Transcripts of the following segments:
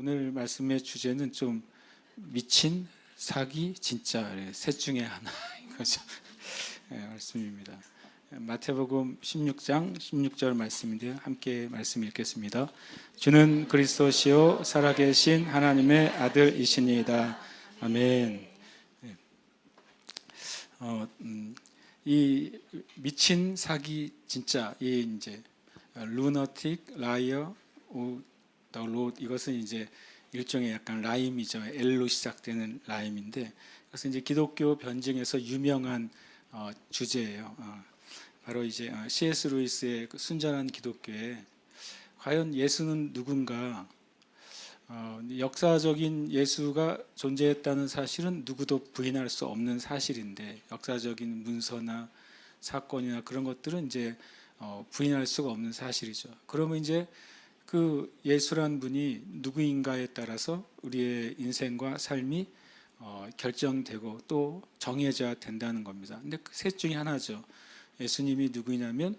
오늘 말씀의 주제는 좀 미친 사기 진짜 셋 중에 하나인 거죠. 네, 말씀입니다. 마태복음 16장 16절 말씀인데요. 함께 말씀 읽겠습니다. 주는 그리스도시요 살아계신 하나님의 아들이시니이다. 아멘. 네. 어, 음, 이 미친 사기 진짜 이 이제 루너틱 라이어 오더로 이것은 이제 일종의 약간 라임이죠. L로 시작되는 라임인데 그것은 이제 기독교 변증에서 유명한 어, 주제예요. 어, 바로 이제 어, C.S. 루이스의 그 순전한 기독교에 과연 예수는 누군가 어, 역사적인 예수가 존재했다는 사실은 누구도 부인할 수 없는 사실인데 역사적인 문서나 사건이나 그런 것들은 이제 어, 부인할 수가 없는 사실이죠. 그러면 이제 그 예수란 분이 누구인가에 따라서 우리의 인생과 삶이 어, 결정되고 또 정해져야 된다는 겁니다. 근데 그 셋 중에 하나죠. 예수님이 누구냐면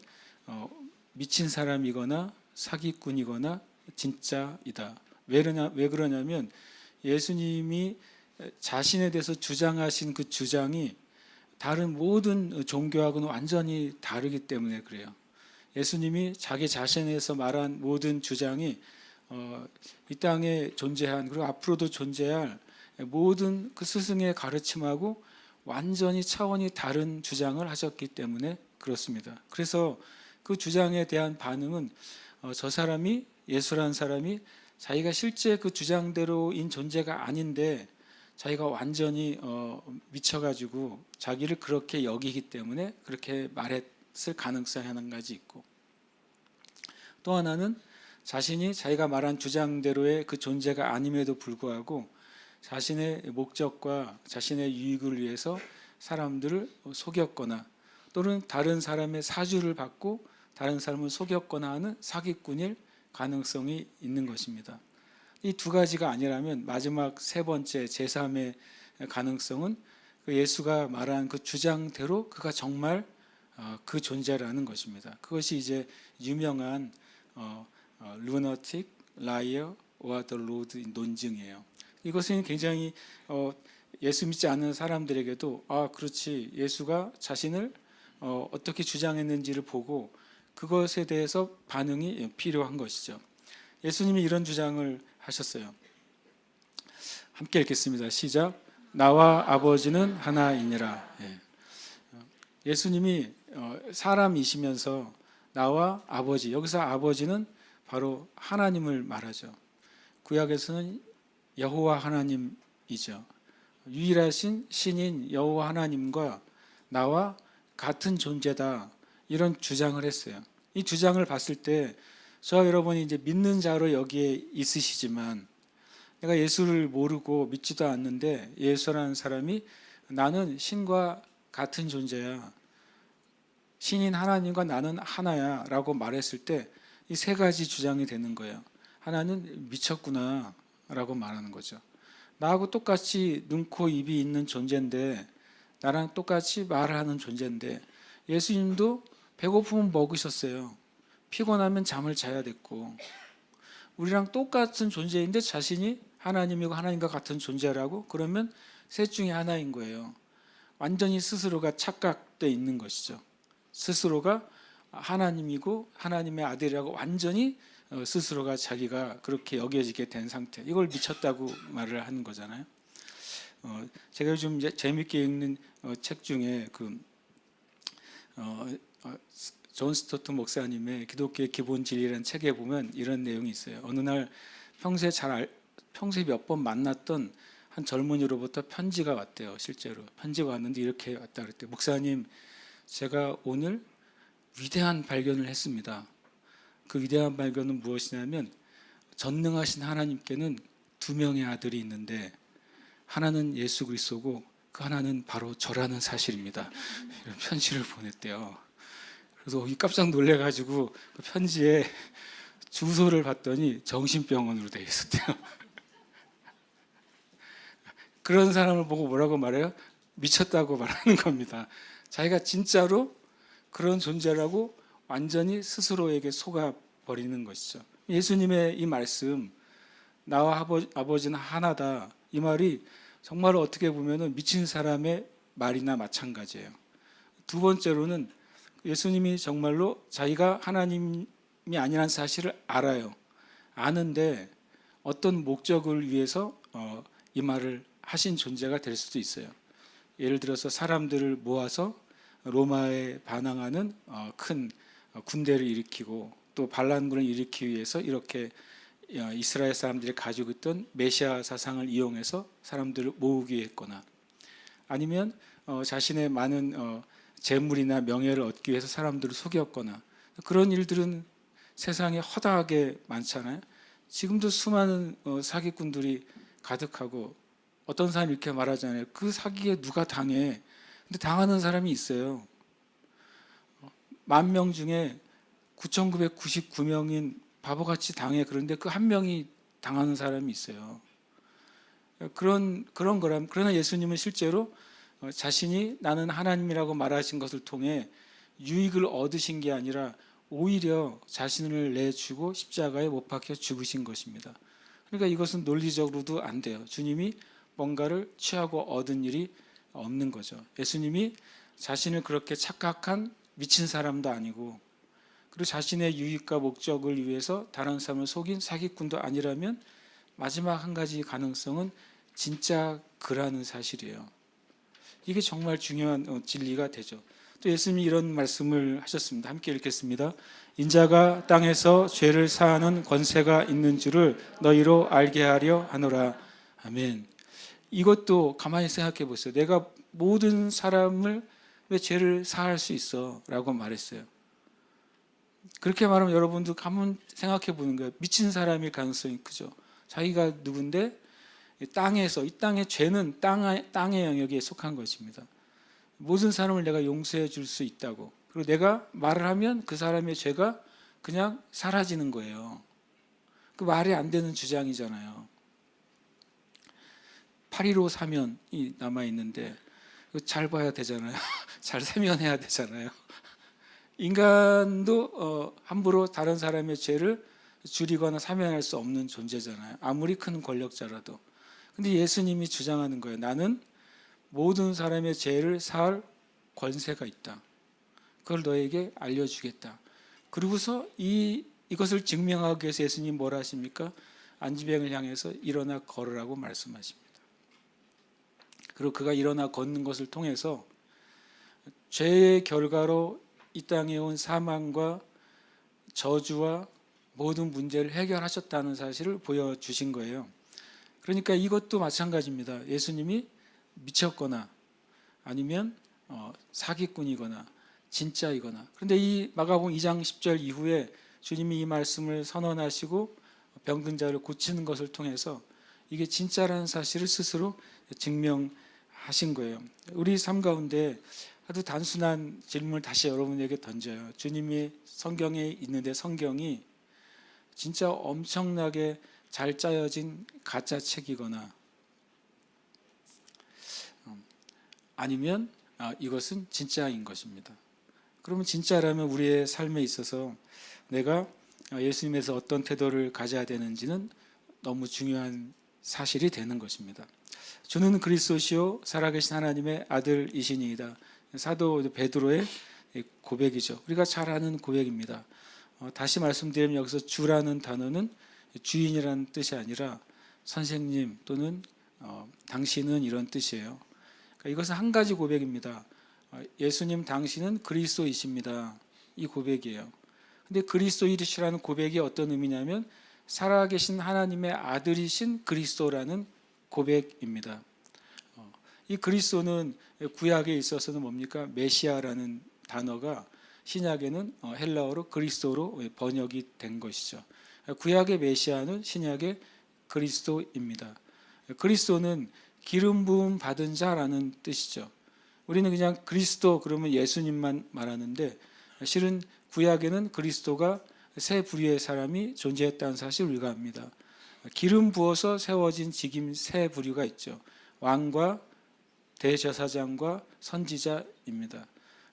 어, 미친 사람이거나 사기꾼이거나 진짜이다. 왜 그러냐 왜 그러냐면 예수님이 자신에 대해서 주장하신 그 주장이 다른 모든 종교하고는 완전히 다르기 때문에 그래요. 예수님이 자기 자신에서 말한 모든 주장이 어, 이 땅에 존재한 그리고 앞으로도 존재할 모든 그 스승의 가르침하고 완전히 차원이 다른 주장을 하셨기 때문에 그렇습니다. 그래서 그 주장에 대한 반응은 어, 저 사람이 예수라는 사람이 자기가 실제 그 주장대로인 존재가 아닌데 자기가 완전히 어, 미쳐가지고 자기를 그렇게 여기기 때문에 그렇게 말했 을 가능성이 한 가지 있고 또 하나는 자신이 자기가 말한 주장대로의 그 존재가 아님에도 불구하고 자신의 목적과 자신의 유익을 위해서 사람들을 속였거나 또는 다른 사람의 사주를 받고 다른 사람을 속였거나 하는 사기꾼일 가능성이 있는 것입니다. 이 두 가지가 아니라면 마지막 세 번째 제3의 가능성은 그 예수가 말한 그 주장대로 그가 정말 어, 그 존재라는 것입니다. 그것이 이제 유명한 루너틱 라이어 오아더 로드 논증이에요. 이것은 굉장히 어, 예수 믿지 않는 사람들에게도 아 그렇지 예수가 자신을 어, 어떻게 주장했는지를 보고 그것에 대해서 반응이 필요한 것이죠. 예수님이 이런 주장을 하셨어요. 함께 읽겠습니다. 시작. 나와 아버지는 하나이니라. 예. 어, 사람이시면서 나와 아버지 여기서 아버지는 바로 하나님을 말하죠. 구약에서는 여호와 하나님이죠. 유일하신 신인 여호와 하나님과 나와 같은 존재다 이런 주장을 했어요. 이 주장을 봤을 때 저와 여러분이 이제 믿는 자로 여기에 있으시지만 내가 예수를 모르고 믿지도 않는데 예수라는 사람이 나는 신과 같은 존재야. 신인 하나님과 나는 하나야 라고 말했을 때 이 세 가지 주장이 되는 거예요. 하나는 미쳤구나 라고 말하는 거죠. 나하고 똑같이 눈, 코, 입이 있는 존재인데 나랑 똑같이 말하는 존재인데 예수님도 배고프면 먹으셨어요. 피곤하면 잠을 자야 됐고 우리랑 똑같은 존재인데 자신이 하나님이고 하나님과 같은 존재라고 그러면 셋 중에 하나인 거예요. 완전히 스스로가 착각돼 있는 것이죠. 스스로가 하나님이고 하나님의 아들이라고 완전히 어, 스스로가 자기가 그렇게 여겨지게 된 상태. 이걸 미쳤다고 말을 하는 거잖아요. 어, 제가 요즘 이제 재밌게 읽는 어, 책 중에 그 어, 어, 존 스토트 목사님의 기독교의 기본 진리라는 책에 보면 이런 내용이 있어요. 어느 날 평소에 잘 알, 평소에 몇 번 만났던 한 젊은이로부터 편지가 왔대요. 실제로 편지가 왔는데 이렇게 왔다 그랬대. 목사님, 제가 오늘 위대한 발견을 했습니다. 그 위대한 발견은 무엇이냐면 전능하신 하나님께는 두 명의 아들이 있는데 하나는 예수 그리스도고 그 하나는 바로 저라는 사실입니다. 이런 편지를 보냈대요. 그래서 깜짝 놀래가지고 그 편지에 주소를 봤더니 정신병원으로 되어 있었대요. 그런 사람을 보고 뭐라고 말해요? 미쳤다고 말하는 겁니다. 자기가 진짜로 그런 존재라고 완전히 스스로에게 속아 버리는 것이죠. 예수님의 이 말씀, 나와 아버, 아버지는 하나다. 이 말이 정말 어떻게 보면은 미친 사람의 말이나 마찬가지예요. 두 번째로는 예수님이 정말로 자기가 하나님이 아니라는 사실을 알아요. 아는데 어떤 목적을 위해서 어, 이 말을 하신 존재가 될 수도 있어요. 예를 들어서 사람들을 모아서 로마에 반항하는 어, 큰 군대를 일으키고 또 반란군을 일으키기 위해서 이렇게 어, 이스라엘 사람들이 가지고 있던 메시아 사상을 이용해서 사람들을 모으기 했거나 아니면 어, 자신의 많은 어, 재물이나 명예를 얻기 위해서 사람들을 속였거나 그런 일들은 세상에 허다하게 많잖아요. 지금도 수많은 어, 사기꾼들이 가득하고 어떤 사람이 이렇게 말하잖아요. 그 사기에 누가 당해? 근데 당하는 사람이 있어요. 만 명 중에 9,999명인 바보같이 당해. 그런데 그 한 명이 당하는 사람이 있어요. 그런 그런 거라면 그러나 예수님은 실제로 어, 자신이 나는 하나님이라고 말하신 것을 통해 유익을 얻으신 게 아니라 오히려 자신을 내주고 십자가에 못 박혀 죽으신 것입니다. 그러니까 이것은 논리적으로도 안 돼요. 주님이 뭔가를 취하고 얻은 일이 없는 거죠. 예수님이 자신을 그렇게 착각한 미친 사람도 아니고 그리고 자신의 유익과 목적을 위해서 다른 사람을 속인 사기꾼도 아니라면 마지막 한 가지 가능성은 진짜 그라는 사실이에요. 이게 정말 중요한 어, 진리가 되죠. 또 예수님이 이런 말씀을 하셨습니다. 함께 읽겠습니다. 인자가 땅에서 죄를 사하는 권세가 있는 줄을 너희로 알게 하려 하노라. 아멘. 이것도 가만히 생각해 보세요. 내가 모든 사람을 왜 죄를 사할 수 있어? 라고 말했어요. 그렇게 말하면 여러분도 한번 생각해 보는 거예요. 미친 사람일 가능성이 크죠. 자기가 누군데 이 땅에서 이 땅의 죄는 땅의, 땅의 영역에 속한 것입니다. 모든 사람을 내가 용서해 줄 수 있다고. 그리고 내가 말을 하면 그 사람의 죄가 그냥 사라지는 거예요. 그 말이 안 되는 주장이잖아요. 8.15 사면이 남아 있는데 잘 봐야 되잖아요. 잘 세면해야 되잖아요. 인간도 어, 함부로 다른 사람의 죄를 줄이거나 사면할 수 없는 존재잖아요. 아무리 큰 권력자라도. 근데 예수님이 주장하는 거예요. 나는 모든 사람의 죄를 사할 권세가 있다. 그걸 너에게 알려주겠다. 그리고서 이 이것을 증명하기 위해서 예수님 뭐라 하십니까? 안지병을 향해서 일어나 걸으라고 말씀하십니다. 그리고 그가 일어나 걷는 것을 통해서 죄의 결과로 이 땅에 온 사망과 저주와 모든 문제를 해결하셨다는 사실을 보여주신 거예요. 그러니까 이것도 마찬가지입니다. 예수님이 미쳤거나 아니면 어, 사기꾼이거나 진짜이거나 그런데 이 마가복음 2장 10절 이후에 주님이 이 말씀을 선언하시고 병든 자를 고치는 것을 통해서 이게 진짜라는 사실을 스스로 증명 하신 거예요. 우리 삶 가운데 아주 단순한 질문을 다시 여러분에게 던져요. 주님이 성경에 있는데 성경이 진짜 엄청나게 잘 짜여진 가짜 책이거나 음, 아니면 아, 이것은 진짜인 것입니다. 그러면 진짜라면 우리의 삶에 있어서 내가 예수님에서 어떤 태도를 가져야 되는지는 너무 중요한 사실이 되는 것입니다. 저는 그리스도시요 살아계신 하나님의 아들이시니이다. 사도 베드로의 고백이죠. 우리가 잘 아는 고백입니다. 어, 다시 말씀드리면 여기서 주라는 단어는 주인이라는 뜻이 아니라 선생님 또는 어, 당신은 이런 뜻이에요. 그러니까 이것은 한 가지 고백입니다. 어, 예수님 당신은 그리스도이십니다. 이 고백이에요. 근데 그리스도이시라는 고백이 어떤 의미냐면 살아계신 하나님의 아들이신 그리스도라는 고백입니다. 어, 이 그리스도는 구약에 있어서는 뭡니까? 메시아라는 단어가 신약에는 어, 헬라어로 그리스도로 번역이 된 것이죠. 구약의 메시아는 신약의 그리스도입니다. 그리스도는 기름 부음 받은 자라는 뜻이죠. 우리는 그냥 그리스도 그러면 예수님만 말하는데 실은 구약에는 그리스도가 새 부류의 사람이 존재했다는 사실을 우리가 압니다. 기름 부어서 세워진 직임 새 부류가 있죠. 왕과 대제사장과 선지자입니다.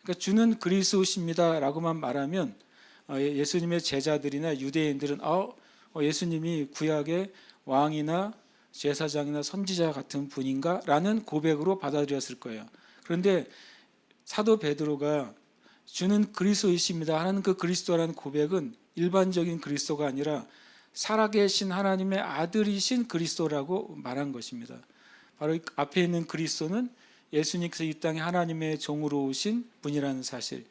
그러니까 주는 그리스도십니다라고만 말하면 어, 예수님의 제자들이나 유대인들은 어, 어, 예수님이 구약에 왕이나 제사장이나 선지자 같은 분인가라는 고백으로 받아들였을 거예요. 그런데 사도 베드로가 주는 그리스도이십니다 하는 그 그리스도라는 고백은 일반적인 그리스도가 아니라 살아계신 하나님의 아들이신 그리스도라고 말한 것입니다. 바로 앞에 있는 그리스도는 예수님께서 이 땅에 하나님의 종으로 오신 분이라는 사실,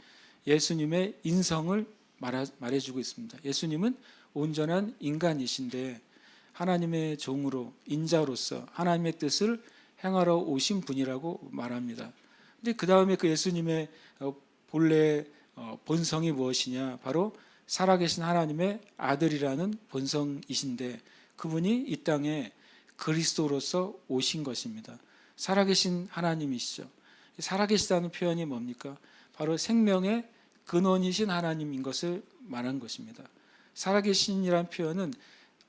예수님의 인성을 말해주고 있습니다. 예수님은 온전한 인간이신데 하나님의 종으로 인자로서 하나님의 뜻을 행하러 오신 분이라고 말합니다. 근데 그 다음에 그 예수님의 어, 본래 어, 본성이 무엇이냐? 바로 살아계신 하나님의 아들이라는 본성이신데 그분이 이 땅에 그리스도로서 오신 것입니다. 살아계신 하나님이시죠. 살아계시다는 표현이 뭡니까? 바로 생명의 근원이신 하나님인 것을 말한 것입니다. 살아계신이라는 표현은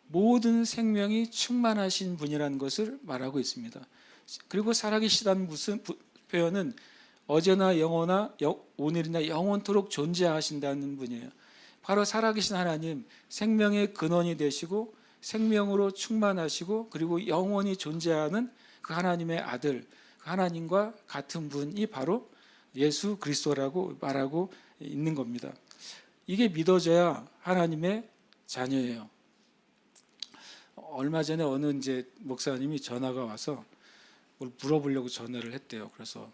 모든 생명이 충만하신 분이라는 것을 말하고 있습니다. 그리고 살아계시다는 무슨 부- 표현은 어제나 영원나 오늘이나 영원토록 존재하신다는 분이에요. 바로 살아계신 하나님, 생명의 근원이 되시고 생명으로 충만하시고 그리고 영원히 존재하는 그 하나님의 아들, 그 하나님과 같은 분이 바로 예수 그리스도라고 말하고 있는 겁니다. 이게 믿어져야 하나님의 자녀예요. 얼마 전에 어느 이제 목사님이 전화가 와서 뭘 물어보려고 전화를 했대요. 그래서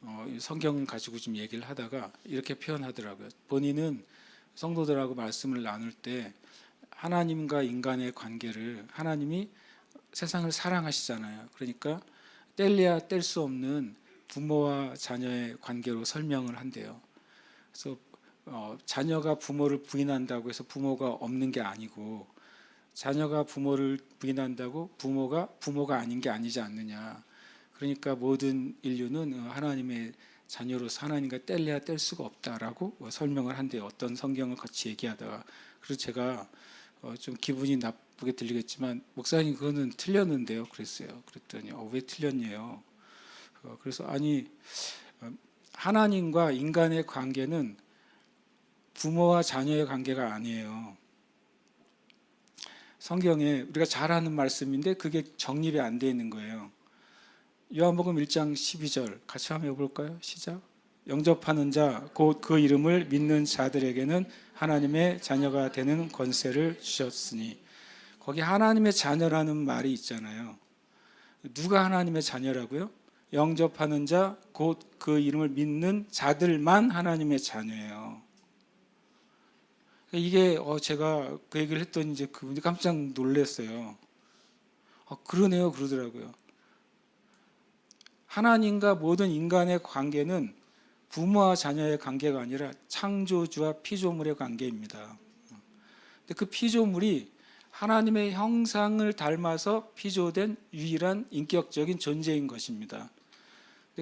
어, 이 성경 가지고 좀 얘기를 하다가 이렇게 표현하더라고요. 본인은 성도들하고 말씀을 나눌 때 하나님과 인간의 관계를 하나님이 세상을 사랑하시잖아요. 그러니까 뗄래야 뗄 수 없는 부모와 자녀의 관계로 설명을 한대요. 그래서 어, 자녀가 부모를 부인한다고 해서 부모가 없는 게 아니고 자녀가 부모를 부인한다고 부모가 부모가 아닌 게 아니지 않느냐. 그러니까 모든 인류는 어, 하나님의 자녀로서 하나님과 뗄래야 뗄 수가 없다라고 어, 설명을 한대요. 어떤 성경을 같이 얘기하다가 그래서 제가 어, 좀 기분이 나쁘게 들리겠지만 목사님 그거는 틀렸는데요. 그랬어요. 그랬더니 어, 왜 틀렸냐요. 어, 그래서 아니 어, 하나님과 인간의 관계는 부모와 자녀의 관계가 아니에요. 성경에 우리가 잘 아는 말씀인데 그게 정립이 안 돼 있는 거예요. 요한복음 1장 12절 같이 한번 해볼까요? 시작. 영접하는 자 곧 그 이름을 믿는 자들에게는 하나님의 자녀가 되는 권세를 주셨으니 거기 하나님의 자녀라는 말이 있잖아요. 누가 하나님의 자녀라고요? 영접하는 자 곧 그 이름을 믿는 자들만 하나님의 자녀예요. 이게 어 제가 그 얘기를 했더니 이제 그분이 깜짝 놀랐어요. 어, 그러네요 그러더라고요. 하나님과 모든 인간의 관계는 부모와 자녀의 관계가 아니라 창조주와 피조물의 관계입니다. 그 피조물이 하나님의 형상을 닮아서 피조된 유일한 인격적인 존재인 것입니다.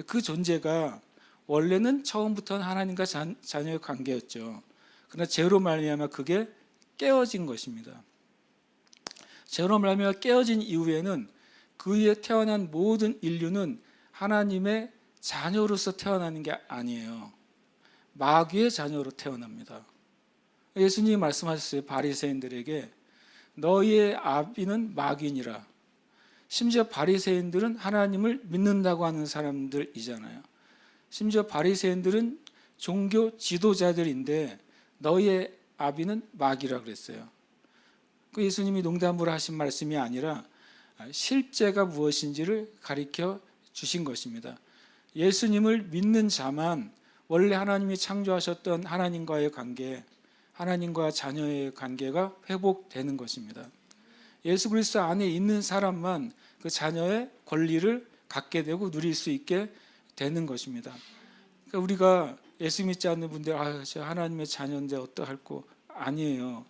그 존재가 원래는 처음부터는 하나님과 자, 자녀의 관계였죠. 그러나 죄로 말미암아 그게 깨어진 것입니다. 죄로 말미암아 깨어진 이후에는 그 위에 태어난 모든 인류는 하나님의 자녀로서 태어나는 게 아니에요. 마귀의 자녀로 태어납니다. 예수님이 말씀하셨어요. 바리새인들에게 너희의 아비는 마귀니라. 심지어 바리새인들은 하나님을 믿는다고 하는 사람들이잖아요. 심지어 바리새인들은 종교 지도자들인데 너희의 아비는 마귀라 그랬어요. 그 예수님이 농담으로 하신 말씀이 아니라 실제가 무엇인지를 가리켜 주신 것입니다. 예수님을 믿는 자만 원래 하나님이 창조하셨던 하나님과의 관계, 하나님과 자녀의 관계가 회복되는 것입니다. 예수 그리스도 안에 있는 사람만 그 자녀의 권리를 갖게 되고 누릴 수 있게 되는 것입니다. 그러니까 우리가 예수 믿지 않는 분들 아, 저 하나님의 자녀인데 어떡할꼬 아니에요.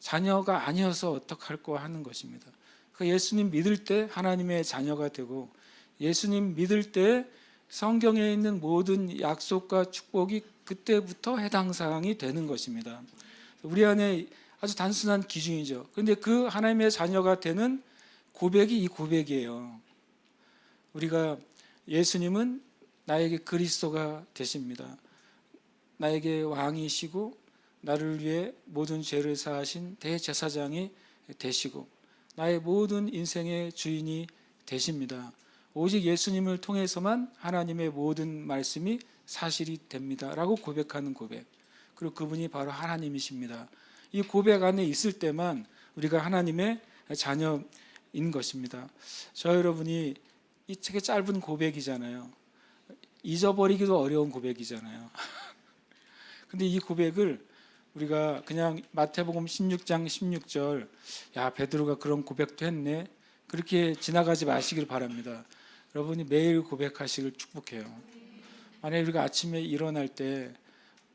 자녀가 아니어서 어떡할꼬 하는 것입니다. 그 예수님 믿을 때 하나님의 자녀가 되고 예수님 믿을 때 성경에 있는 모든 약속과 축복이 그때부터 해당 사항이 되는 것입니다. 우리 안에 아주 단순한 기준이죠. 그런데 그 하나님의 자녀가 되는 고백이 이 고백이에요. 우리가 예수님은 나에게 그리스도가 되십니다. 나에게 왕이시고 나를 위해 모든 죄를 사하신 대제사장이 되시고 나의 모든 인생의 주인이 되십니다. 오직 예수님을 통해서만 하나님의 모든 말씀이 사실이 됩니다. 라고 고백하는 고백. 그리고 그분이 바로 하나님이십니다. 이 고백 안에 있을 때만 우리가 하나님의 자녀인 것입니다. 저 여러분이 이 책의 짧은 고백이잖아요. 잊어버리기도 어려운 고백이잖아요. 근데 이 고백을 우리가 그냥 마태복음 16장 16절 야 베드로가 그런 고백도 했네 그렇게 지나가지 마시길 바랍니다. 여러분이 매일 고백하시길 축복해요. 만약 우리가 아침에 일어날 때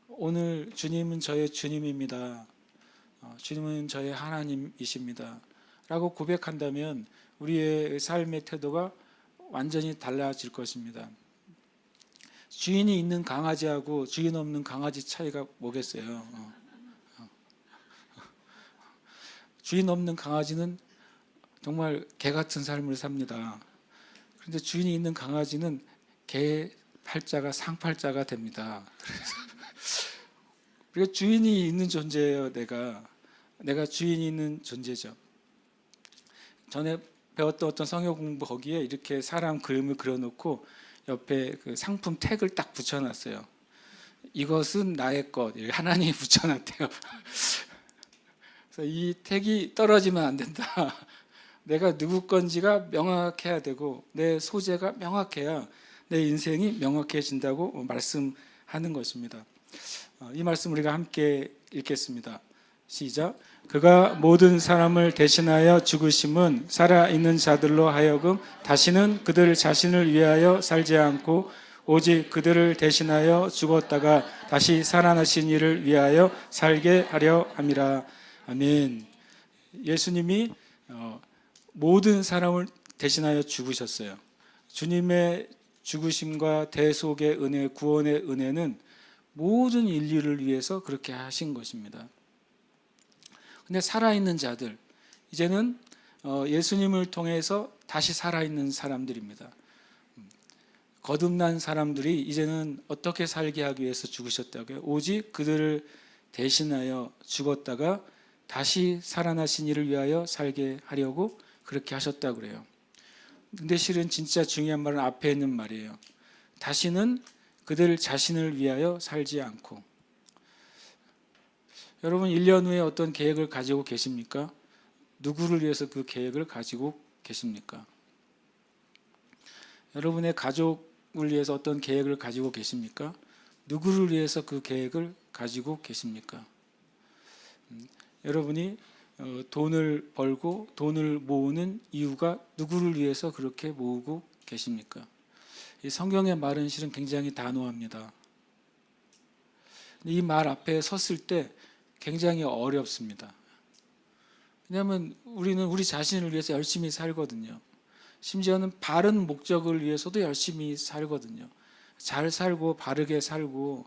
오늘 주님은 저의 주님입니다. 어, 주님은 저의 하나님이십니다. 라고 고백한다면 우리의 삶의 태도가 완전히 달라질 것입니다. 주인이 있는 강아지하고 주인 없는 강아지 차이가 뭐겠어요? 어. 어. 주인 없는 강아지는 정말 개 같은 삶을 삽니다. 그런데 주인이 있는 강아지는 개 팔자가 상팔자가 됩니다. 그래서 우리가 주인이 있는 존재예요. 내가 내가 주인이 있는 존재죠. 전에 배웠던 어떤 성역 공부 거기에 이렇게 사람 그림을 그려놓고 옆에 그 상품 택을 딱 붙여놨어요. 이것은 나의 것. 하나님이 붙여놨대요. 그래서 이 택이 떨어지면 안 된다. 내가 누구 건지가 명확해야 되고 내 소재가 명확해야 내 인생이 명확해진다고 말씀하는 것입니다. 어, 이 말씀 우리가 함께 읽겠습니다. 시작. 그가 모든 사람을 대신하여 죽으심은 살아있는 자들로 하여금 다시는 그들 자신을 위하여 살지 않고 오직 그들을 대신하여 죽었다가 다시 살아나신 이를 위하여 살게 하려 함이라. 아멘. 예수님이 어, 모든 사람을 대신하여 죽으셨어요. 주님의 죽으심과 대속의 은혜, 구원의 은혜는 모든 인류를 위해서 그렇게 하신 것입니다. 근데 살아있는 자들, 이제는 어, 예수님을 통해서 다시 살아있는 사람들입니다. 거듭난 사람들이 이제는 어떻게 살게 하기 위해서 죽으셨다고요? 오직 그들을 대신하여 죽었다가 다시 살아나신 이를 위하여 살게 하려고 그렇게 하셨다고 그래요. 근데 실은 진짜 중요한 말은 앞에 있는 말이에요. 다시는 그들 자신을 위하여 살지 않고 여러분 1년 후에 어떤 계획을 가지고 계십니까? 누구를 위해서 그 계획을 가지고 계십니까? 여러분의 가족을 위해서 어떤 계획을 가지고 계십니까? 누구를 위해서 그 계획을 가지고 계십니까? 음, 여러분이 어, 돈을 벌고 돈을 모으는 이유가 누구를 위해서 그렇게 모으고 계십니까? 이 성경의 말은 실은 굉장히 단호합니다. 이 말 앞에 섰을 때 굉장히 어렵습니다. 왜냐하면 우리는 우리 자신을 위해서 열심히 살거든요. 심지어는 바른 목적을 위해서도 열심히 살거든요. 잘 살고 바르게 살고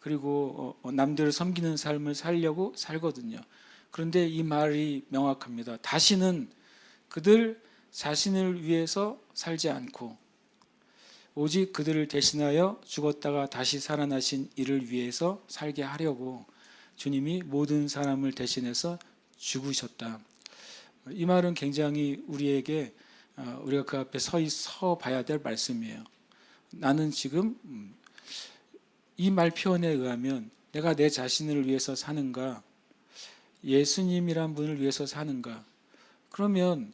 그리고 어, 남들을 섬기는 삶을 살려고 살거든요. 그런데 이 말이 명확합니다. 다시는 그들 자신을 위해서 살지 않고 오직 그들을 대신하여 죽었다가 다시 살아나신 이를 위해서 살게 하려고 주님이 모든 사람을 대신해서 죽으셨다. 이 말은 굉장히 우리에게 어, 우리가 그 앞에 서, 서 봐야 될 말씀이에요. 나는 지금 음, 이말 표현에 의하면 내가 내 자신을 위해서 사는가, 예수님이란 분을 위해서 사는가, 그러면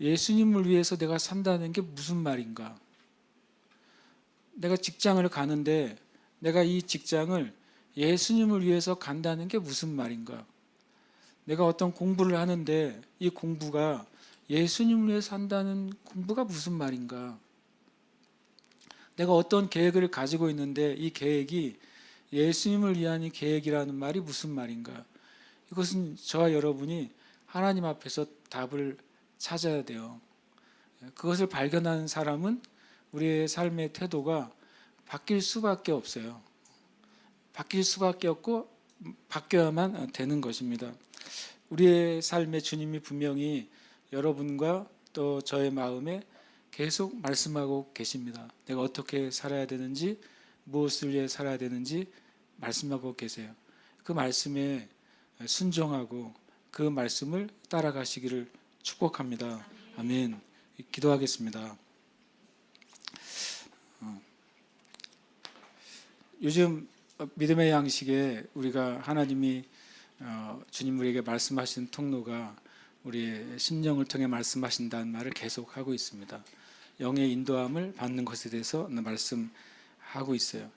예수님을 위해서 내가 산다는 게 무슨 말인가? 내가 직장을 가는데 내가 이 직장을 예수님을 위해서 간다는 게 무슨 말인가? 내가 어떤 공부를 하는데 이 공부가 예수님을 위해서 한다는 공부가 무슨 말인가? 내가 어떤 계획을 가지고 있는데 이 계획이 예수님을 위한 계획이라는 말이 무슨 말인가? 이것은 저와 여러분이 하나님 앞에서 답을 찾아야 돼요. 그것을 발견하는 사람은 우리의 삶의 태도가 바뀔 수밖에 없어요. 바뀔 수밖에 없고 바뀌어야만 되는 것입니다. 우리의 삶의 주님이 분명히 여러분과 또 저의 마음에 계속 말씀하고 계십니다. 내가 어떻게 살아야 되는지, 무엇을 위해 살아야 되는지 말씀하고 계세요. 그 말씀에 순종하고 그 말씀을 따라가시기를 축복합니다. 아멘. 기도하겠습니다. 어. 요즘 믿음의 양식에 우리가 하나님이 어, 주님 우리에게 말씀하신 통로가 우리의 심령을 통해 말씀하신다는 말을 계속 하고 있습니다. 영의 인도함을 받는 것에 대해서 말씀하고 있어요.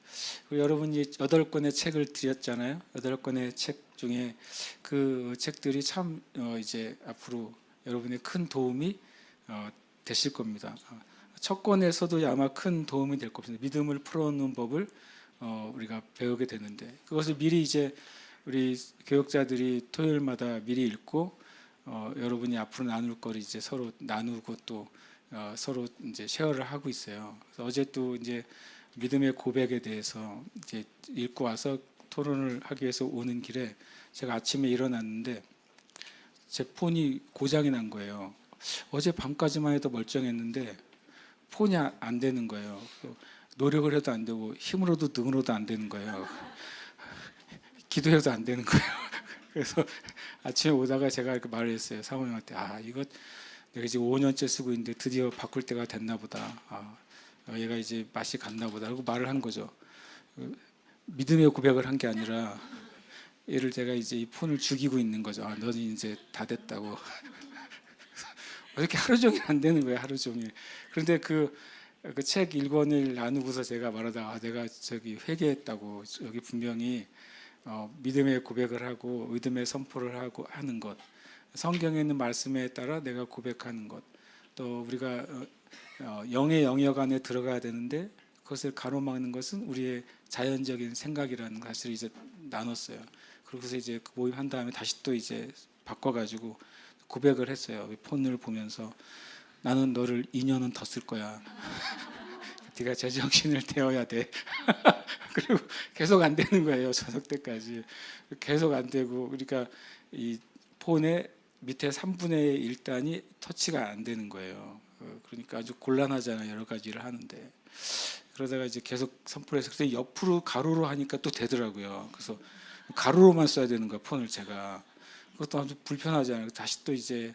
여러분이 여덟 권의 책을 드렸잖아요. 여덟 권의 책 중에 그 책들이 참 어, 이제 앞으로 여러분의 큰 도움이 어, 되실 겁니다. 어, 첫 권에서도 아마 큰 도움이 될 겁니다. 믿음을 풀어놓는 법을 어, 우리가 배우게 되는데 그것을 미리 이제 우리 교육자들이 토요일마다 미리 읽고 어, 여러분이 앞으로 나눌 거를 이제 서로 나누고 또 어, 서로 이제 쉐어를 하고 있어요. 어제 또 이제 믿음의 고백에 대해서 이제 읽고 와서 토론을 하기 위해서 오는 길에 제가 아침에 일어났는데 제 폰이 고장이 난 거예요. 어제 밤까지만 해도 멀쩡했는데 폰이 아- 안 되는 거예요. 노력을 해도 안 되고 힘으로도 등으로도 안 되는 거예요. 기도해도 안 되는 거예요. 그래서 아침에 오다가 제가 이렇게 말을 했어요. 사모님한테 아 이거 내가 이제 5년째 쓰고 있는데 드디어 바꿀 때가 됐나 보다. 아, 어, 얘가 이제 맛이 갔나 보다. 라고 말을 한 거죠. 그 믿음의 고백을 한 게 아니라 얘를 제가 이제 이 폰을 죽이고 있는 거죠. 아, 너는 이제 다 됐다고. 어떻게 하루 종일 안 되는 거예요. 하루 종일. 그런데 그 그책 1권을 나누고서 제가 말하다가 아, 내가 저기 회개했다고 여기 분명히 어, 믿음의 고백을 하고 믿음의 선포를 하고 하는 것 성경에 있는 말씀에 따라 내가 고백하는 것 또 우리가 어, 어, 영의 영역 안에 들어가야 되는데 그것을 가로막는 것은 우리의 자연적인 생각이라는 사실을 이제 나눴어요. 그러고서 이제 그 모임한 다음에 다시 또 이제 바꿔가지고 고백을 했어요. 폰을 보면서 나는 너를 2년은 더 쓸 거야. 네가 제정신을 태워야 돼. 그리고 계속 안 되는 거예요. 저녁 때까지 계속 안 되고 그러니까 이 폰의 밑에 3분의 1 단이 터치가 안 되는 거예요. 어, 그러니까 아주 곤란하잖아요. 여러 가지를 하는데 그러다가 이제 계속 선포해서 그때 옆으로 가로로 하니까 또 되더라고요. 그래서 가로로만 써야 되는 거예요. 폰을 제가 그것도 아주 불편하잖아요. 다시 또 이제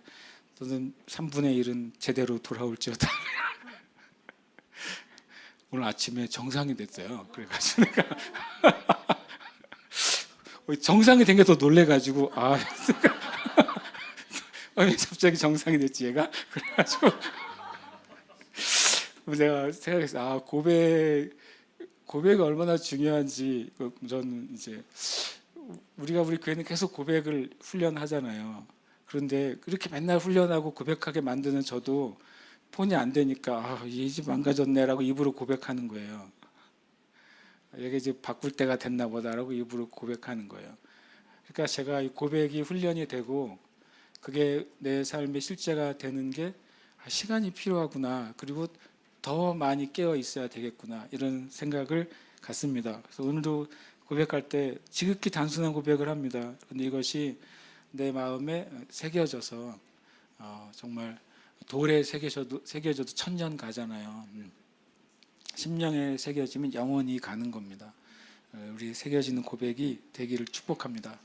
너는 3분의 1은 제대로 돌아올지어다. 오늘 아침에 정상이 됐어요. 그래가지고 정상이 된 게 더 놀래가지고 아 갑자기 정상이 됐지 얘가 그래가지고 내가 생각했어 아 고백 고백이 얼마나 중요한지 그 저는 이제 우리가 우리 교회는 계속 고백을 훈련하잖아요. 그런데 그렇게 맨날 훈련하고 고백하게 만드는 저도 폰이 안 되니까 아, 이집 망가졌네라고 입으로 고백하는 거예요. 이게 이제 바꿀 때가 됐나 보다라고 입으로 고백하는 거예요. 그러니까 제가 이 고백이 훈련이 되고 그게 내 삶의 실제가 되는 게 아, 시간이 필요하구나. 그리고 더 많이 깨어 있어야 되겠구나. 이런 생각을 갖습니다. 그래서 오늘도 고백할 때 지극히 단순한 고백을 합니다. 그런데 이것이 내 마음에 새겨져서 어, 정말 돌에 새겨져도 새겨져도 천년 가잖아요. 음. 심령에 새겨지면 영원히 가는 겁니다. 어, 우리 새겨지는 고백이 되기를 축복합니다.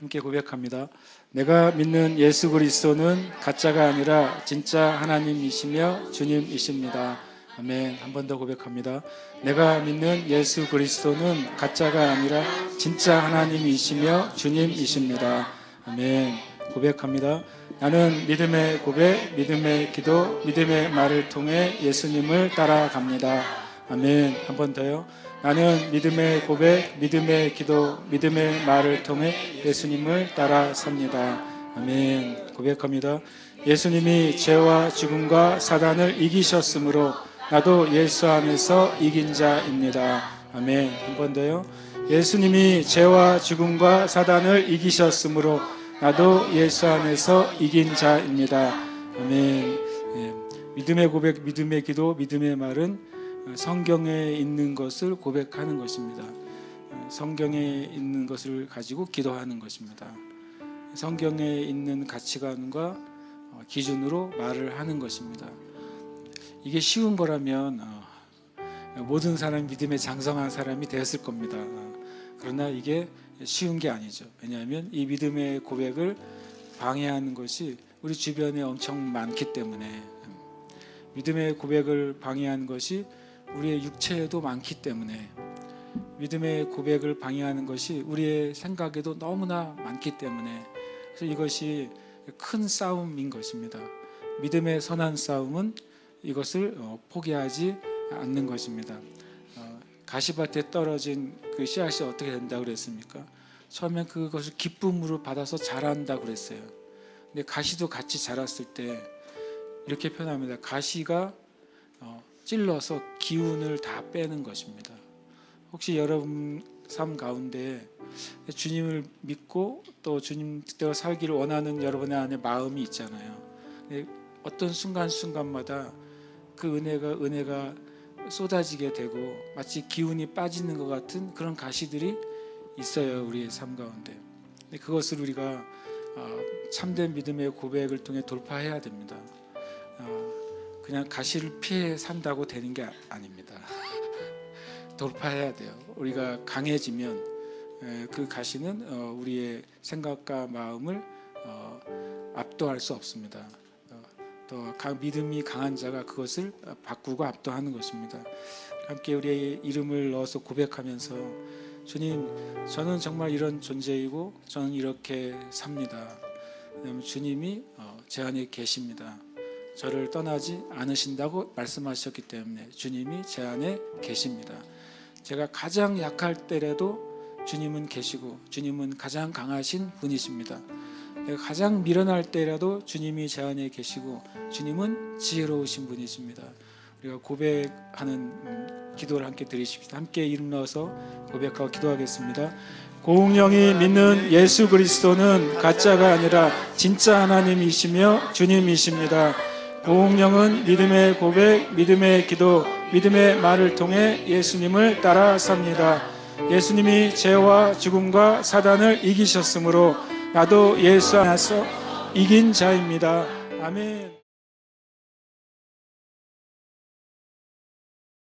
함께 고백합니다. 내가 믿는 예수 그리스도는 가짜가 아니라 진짜 하나님이시며 주님이십니다. 아멘. 한 번 더 고백합니다. 내가 믿는 예수 그리스도는 가짜가 아니라 진짜 하나님이시며 주님이십니다. 아멘. 고백합니다. 나는 믿음의 고백, 믿음의 기도, 믿음의 말을 통해 예수님을 따라갑니다. 아멘. 한 번 더요. 나는 믿음의 고백, 믿음의 기도, 믿음의 말을 통해 예수님을 따라 삽니다. 아멘. 고백합니다. 예수님이 죄와 죽음과 사단을 이기셨으므로 나도 예수 안에서 이긴 자입니다. 아멘. 한 번 더요. 예수님이 죄와 죽음과 사단을 이기셨으므로 나도 예수 안에서 이긴 자입니다. 아멘. 예. 믿음의 고백, 믿음의 기도, 믿음의 말은 성경에 있는 것을 고백하는 것입니다. 성경에 있는 것을 가지고 기도하는 것입니다. 성경에 있는 가치관과 어, 기준으로 말을 하는 것입니다. 이게 쉬운 거라면 어, 모든 사람 믿음에 장성한 사람이 되었을 겁니다. 어, 그러나 이게 쉬운 게 아니죠. 왜냐하면 이 믿음의 고백을 방해하는 것이 우리 주변에 엄청 많기 때문에 믿음의 고백을 방해하는 것이 우리의 육체에도 많기 때문에 믿음의 고백을 방해하는 것이 우리의 생각에도 너무나 많기 때문에 그래서 이것이 큰 싸움인 것입니다. 믿음의 선한 싸움은 이것을 어, 포기하지 않는 것입니다. 어, 가시밭에 떨어진 그 씨앗이 어떻게 된다고 그랬습니까? 처음엔 그것을 기쁨으로 받아서 자란다고 그랬어요. 근데 가시도 같이 자랐을 때 이렇게 표현합니다. 가시가 어, 찔러서 기운을 다 빼는 것입니다. 혹시 여러분 삶 가운데 주님을 믿고 또 주님 뜻대로 살기를 원하는 여러분의 안에 마음이 있잖아요. 근데 어떤 순간순간마다 그 은혜가 은혜가 쏟아지게 되고 마치 기운이 빠지는 것 같은 그런 가시들이 있어요 우리의 삶 가운데. 근데 그것을 우리가 어, 참된 믿음의 고백을 통해 돌파해야 됩니다. 어, 그냥 가시를 피해 산다고 되는 게 아- 아닙니다. 돌파해야 돼요. 우리가 강해지면 에, 그 가시는 어, 우리의 생각과 마음을 어, 압도할 수 없습니다. 어, 또 강- 믿음이 강한 자가 그것을 어, 바꾸고 압도하는 것입니다. 함께 우리의 이름을 넣어서 고백하면서 주님, 저는 정말 이런 존재이고 저는 이렇게 삽니다. 주님이 어, 제 안에 계십니다. 저를 떠나지 않으신다고 말씀하셨기 때문에 주님이 제 안에 계십니다. 제가 가장 약할 때라도 주님은 계시고 주님은 가장 강하신 분이십니다. 내가 가장 미련할 때라도 주님이 제 안에 계시고 주님은 지혜로우신 분이십니다. 우리가 고백하는 음, 기도를 함께 드리십시다. 함께 이름 넣어서 고백하고 기도하겠습니다. 공령이 믿는 예수 그리스도는 가짜가 아니라 진짜 하나님이시며 주님이십니다. 공령은 믿음의 고백, 믿음의 기도, 믿음의 말을 통해 예수님을 따라 삽니다. 예수님이 죄와 죽음과 사단을 이기셨으므로 나도 예수 안에서 이긴 자입니다. 아멘.